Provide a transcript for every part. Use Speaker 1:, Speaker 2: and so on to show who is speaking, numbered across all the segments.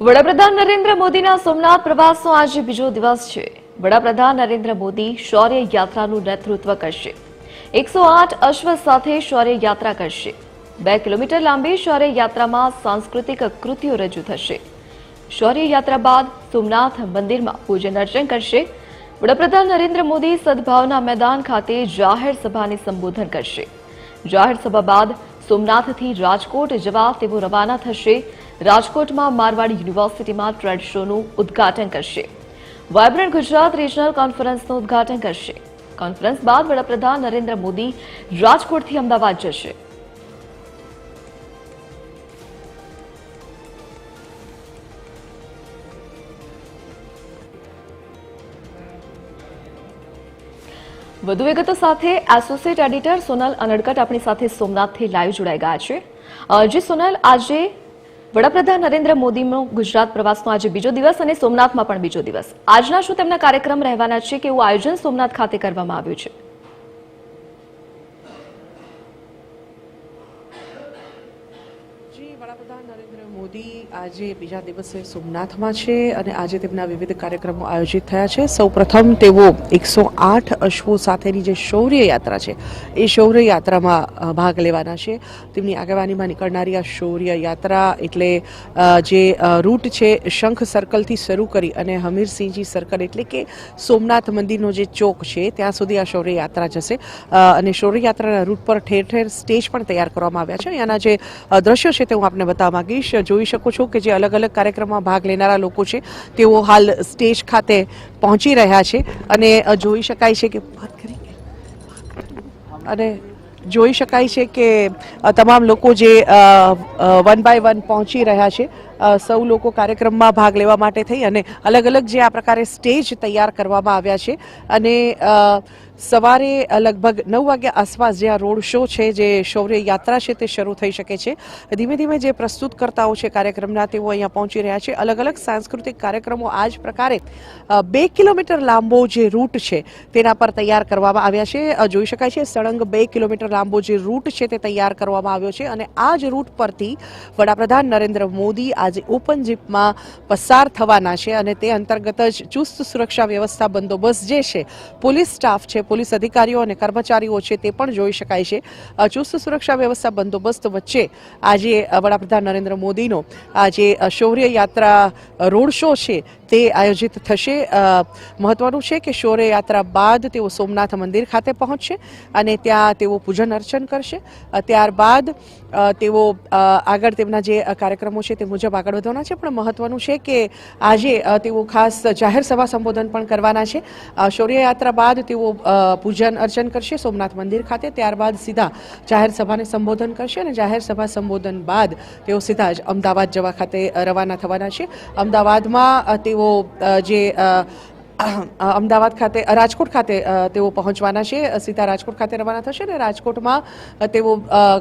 Speaker 1: વડાપ્રધાન નરેન્દ્ર મોદીના સોમનાથ પ્રવાસનો આજે બીજો દિવસ છે. વડાપ્રધાન નરેન્દ્ર મોદી શૌર્ય યાત્રાનું નેતૃત્વ કરશે. એકસો આઠ અશ્વ સાથે શૌર્ય યાત્રા કરશે. બે કિલોમીટર લાંબી શૌર્ય યાત્રામાં સાંસ્કૃતિક કૃતિઓ રજૂ થશે. શૌર્ય યાત્રા બાદ સોમનાથ મંદિરમાં પૂજન અર્ચન કરશે. વડાપ્રધાન નરેન્દ્ર મોદી સદભાવના મેદાન ખાતે જાહેર સભાને સંબોધન કરશે. જાહેર સભા બાદ સોમનાથથી રાજકોટ જવા તેઓ રવાના થશે. રાજકોટમાં મારવાડ યુનિવર્સિટીમાં ટ્રેડ શોનું ઉદ્ઘાટન કરશે. વાયબ્રન્ટ ગુજરાત રિજનલ કોન્ફરન્સનું ઉદ્ઘાટન કરશે. કોન્ફરન્સ બાદ વડાપ્રધાન નરેન્દ્ર મોદી રાજકોટથી અમદાવાદ જશે. વધુ વિગતો સાથે એસોસિએટ એડિટર સોનલ અનડકટ આપણી સાથે સોમનાથથી લાઈવ જોડાઈ ગયા છે. જે સોનલ, આજે વડાપ્રધાન નરેન્દ્ર મોદીનો ગુજરાત પ્રવાસનો આજે બીજો દિવસ અને સોમનાથમાં પણ બીજો દિવસ. આજના શું તેમના કાર્યક્રમ રહેવાના છે કે એવું આયોજન સોમનાથ ખાતે કરવામાં આવ્યું છે
Speaker 2: જી વડાપ્રધાન નરેન્દ્ર મોદી આજે બીજા દિવસે સોમનાથમાં છે અને આજે તેમના વિવિધ કાર્યક્રમો આયોજિત થયા છે. સૌપ્રથમ તેઓ એકસો આઠ અશ્વો સાથેની જે શૌર્ય યાત્રા છે, એ શૌર્ય યાત્રામાં ભાગ લેવાના છે. તેમની આગેવાનીમાં નીકળનારી આ શૌર્ય યાત્રા એટલે જે રૂટ છે, શંખ સર્કલથી શરૂ કરી અને હમીરસિંહજી સર્કલ એટલે કે સોમનાથ મંદિરનો જે ચોક છે, ત્યાં સુધી આ શૌર્ય યાત્રા જશે અને શૌર્ય યાત્રાના રૂટ પર ઠેર ઠેર સ્ટેજ પણ તૈયાર કરવામાં આવ્યા છે. અહીંયાના જે દ્રશ્યો છે તે હું આપને બતાવવા માંગીશ. જોઈ શકો છો કે જે અલગ અલગ કાર્યક્રમમાં ભાગ લેનારા લોકો છે, તેઓ હાલ સ્ટેજ ખાતે પહોંચી રહ્યા છે અને જોઈ શકાય છે કે અને જોઈ શકાય છે કે તમામ લોકો જે વન બાય વન પહોંચી રહ્યા છે સૌ લોકો કાર્યક્રમમાં ભાગ લેવા માટે થઈ અને અલગ અલગ જે આ પ્રકારે સ્ટેજ તૈયાર કરવામાં આવ્યા છે. અને સવારે લગભગ નવ વાગ્યા આસપાસ જે આ રોડ શો છે, જે શૌર્ય યાત્રા છે તે શરૂ થઈ શકે છે. ધીમે ધીમે જે પ્રસ્તુતકર્તાઓ છે કાર્યક્રમના તેઓ અહીંયા પહોંચી રહ્યા છે. અલગ અલગ સાંસ્કૃતિક કાર્યક્રમો આ જ પ્રકારે બે કિલોમીટર લાંબો જે રૂટ છે તેના પર તૈયાર કરવામાં આવ્યા છે. જોઈ શકાય છે સળંગ બે કિલોમીટર લાંબો જે રૂટ છે તે તૈયાર કરવામાં આવ્યો છે અને આ જ રૂટ પરથી વડાપ્રધાન નરેન્દ્ર મોદી આજે ઓપન જીપમાં પસાર થવાના છે અને તે અંતર્ગત જ ચુસ્ત સુરક્ષા વ્યવસ્થા બંદોબસ્ત જે છે, પોલીસ સ્ટાફ છે, પોલીસ અધિકારીઓ અને કર્મચારીઓ છે તે પણ જોઈ શકાય છે. ચુસ્ત સુરક્ષા વ્યવસ્થા બંદોબસ્ત વચ્ચે આજે વડાપ્રધાન નરેન્દ્ર મોદીનો આજે શૌર્ય યાત્રા રોડ શો છે તે આયોજિત થશે. મહત્વનું છે કે શૌર્ય યાત્રા બાદ તેઓ સોમનાથ મંદિર ખાતે પહોંચશે અને ત્યાં તેઓ પૂજન અર્ચન કરશે. ત્યારબાદ તેઓ આગળ તેમના જે કાર્યક્રમો છે તે મુજબ આગળ વધવાના છે. પણ મહત્વનું છે કે આજે તેઓ ખાસ જાહેર સભા સંબોધન પણ કરવાના છે. શૌર્યયાત્રા બાદ તેઓ પૂજન અર્ચન કરશે સોમનાથ મંદિર ખાતે. ત્યારબાદ સીધા જાહેર સભાને સંબોધન કરશે અને જાહેર સભા સંબોધન બાદ તેઓ સીધા જ અમદાવાદ જવા ખાતે રવાના થવાના છે. અમદાવાદમાં તેઓ જે અમદાવાદ ખાતે રાજકોટ ખાતે તેઓ પહોંચવાના છે. સીધા રાજકોટ ખાતે રવાના થશે અને રાજકોટમાં તેઓ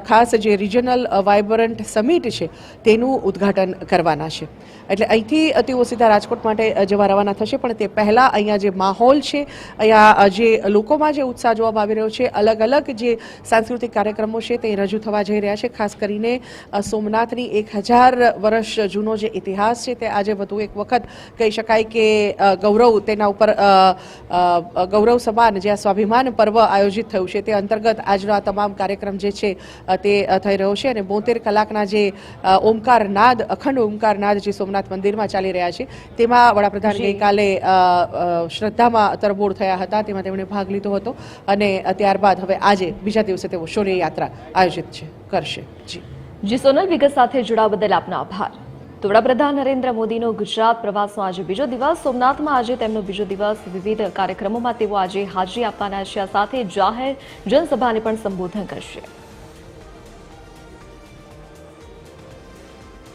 Speaker 2: ખાસ જે રિજનલ વાઇબ્રન્ટ સમિટ છે, તેનું ઉદ્ઘાટન કરવાના છે. એટલે અહીંથી તેઓ સીધા રાજકોટ માટે જવા રવાના થશે. પણ તે પહેલાં અહીંયા જે માહોલ છે, અહીંયા જે લોકોમાં જે ઉત્સાહ જોવામાં આવી રહ્યો છે અલગ અલગ જે સાંસ્કૃતિક કાર્યક્રમો છે, તે રજૂ થવા જઈ રહ્યા છે. ખાસ કરીને સોમનાથની એક હજાર વર્ષ જૂનો જે ઇતિહાસ છે, તે આજે વધુ એક વખત કહી શકાય કે ગૌરવ તેના ઉપર અ, અ, ગૌરવ સમાન જે આ સ્વાભિમાન પર્વ આયોજિત થયું છે તે અંતર્ગત આજનો આ તમામ કાર્યક્રમ જે છે તે થઈ રહ્યો છે અને બોતેર કલાકના જે ઓમકાર નાદ અખંડ ઓમકાર નાદ જે સોમનાથ મંદિરમાં ચાલી રહ્યા છે તેમાં વડાપ્રધાન. ગઈકાલે શ્રદ્ધામાં તરબોળ થયા હતા તેમાં તેમણે ભાગ લીધો હતો અને ત્યારબાદ હવે આજે બીજા દિવસે તેઓ શૌર્ય યાત્રા આયોજિત છે કરશે. જી.
Speaker 1: જી સોનલ વિગત સાથે જોડાવા બદલ આપનો આભાર. તો વડાપ્રધાન નરેન્દ્ર મોદીનો ગુજરાત પ્રવાસનો આજે બીજો દિવસ. સોમનાથમાં આજે તેમનો બીજો દિવસ. વિવિધ કાર્યક્રમોમાં તેઓ આજે હાજરી આપવાના છે. સાથે જાહેર જનસભાને પણ સંબોધન કરશે.